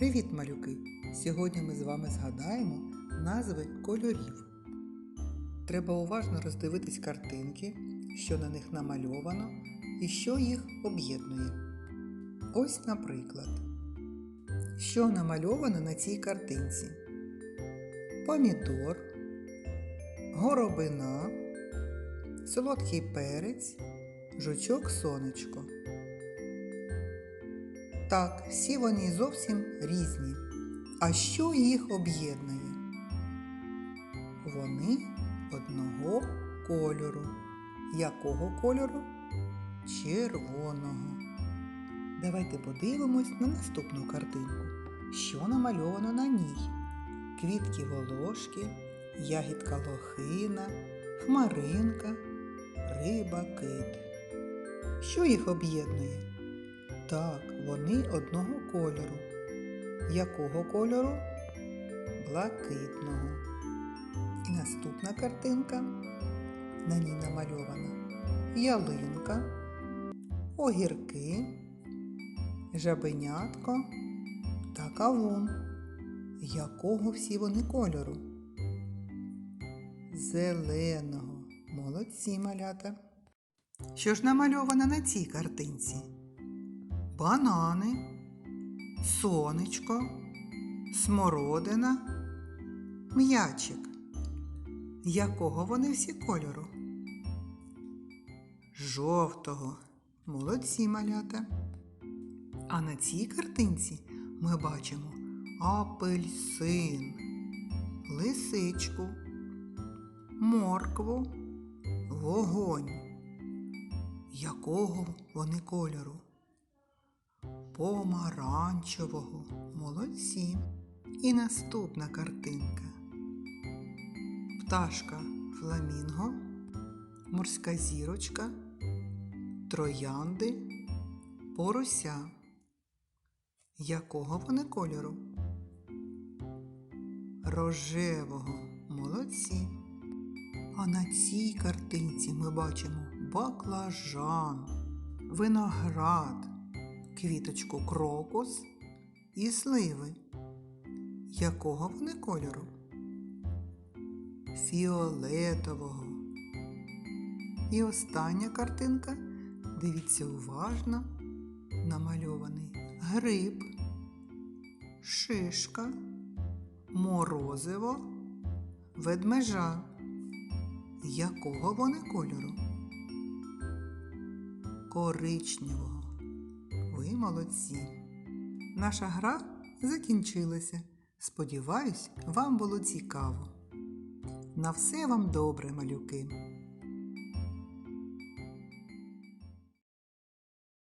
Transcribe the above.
Привіт, малюки! Сьогодні ми з вами згадаємо назви кольорів. Треба уважно роздивитись картинки, що на них намальовано і що їх об'єднує. Ось, наприклад, що намальовано на цій картинці: помідор, горобина, солодкий перець, жучок сонечко. Так, всі вони зовсім різні. А що їх об'єднує? Вони одного кольору. Якого кольору? Червоного. Давайте подивимось на наступну картинку. Що намальовано на ній? Квітки волошки, ягідка лохина, хмаринка, риба кит. Що їх об'єднує? Так, вони одного кольору. Якого кольору? Блакитного. І наступна картинка. На ній намальована ялинка, огірки, жабенятко та кавун. Якого всі вони кольору? Зеленого. Молодці малята. Що ж намальовано на цій картинці? Банани, сонечко, смородина, м'ячик. Якого вони всі кольору? Жовтого. Молодці малята. А на цій картинці ми бачимо апельсин, лисичку, моркву, вогонь. Якого вони кольору? Помаранчевого. Молодці. І наступна картинка. Пташка фламінго, морська зірочка, троянди, порося. Якого вони кольору? Рожевого. Молодці. А на цій картинці ми бачимо баклажан, виноград, квіточку крокус і сливи. Якого вони кольору? Фіолетового. І остання картинка. Дивіться уважно, намальований гриб, шишка, морозиво, ведмежа. Якого вони кольору? Коричневого. Ви молодці. Наша гра закінчилася. Сподіваюсь, вам було цікаво. На все вам добре, малюки!